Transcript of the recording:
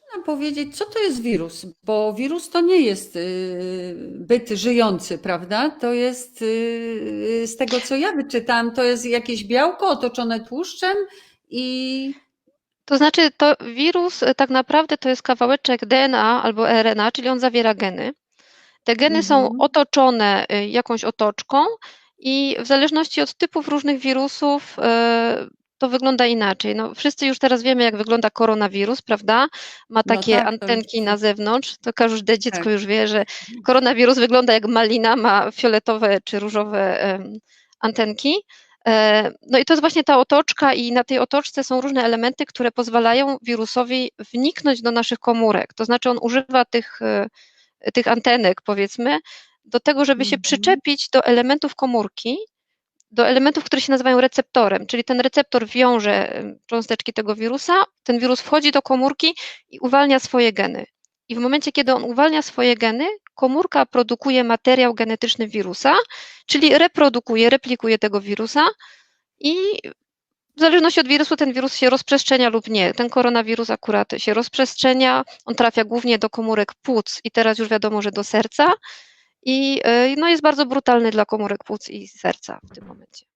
Można powiedzieć, co to jest wirus? Bo wirus to nie jest y, byt żyjący, prawda? To jest, y, z tego co ja wyczytałam, to jest jakieś białko otoczone tłuszczem i To znaczy, to wirus tak naprawdę to jest kawałeczek DNA albo RNA, czyli on zawiera geny. Te geny są Mhm. otoczone y, jakąś otoczką i w zależności od typów różnych wirusów to wygląda inaczej. No, wszyscy już teraz wiemy, jak wygląda koronawirus, prawda? Ma No takie tak, to już antenki na zewnątrz. To każde dziecko Tak. już wie, że koronawirus wygląda jak malina, ma fioletowe czy różowe em, antenki. E, No i to jest właśnie ta otoczka i na tej otoczce są różne elementy, które pozwalają wirusowi wniknąć do naszych komórek. To znaczy on używa tych, e, tych antenek, powiedzmy, do tego, żeby się Mhm. przyczepić do elementów komórki, do elementów, które się nazywają receptorem, czyli ten receptor wiąże cząsteczki tego wirusa, ten wirus wchodzi do komórki i uwalnia swoje geny. I w momencie, kiedy on uwalnia swoje geny, komórka produkuje materiał genetyczny wirusa, czyli reprodukuje, replikuje tego wirusa i w zależności od wirusu ten wirus się rozprzestrzenia lub nie. Ten koronawirus akurat się rozprzestrzenia, on trafia głównie do komórek płuc i teraz już wiadomo, że do serca i y, no, jest bardzo brutalny dla komórek płuc i serca w tym momencie.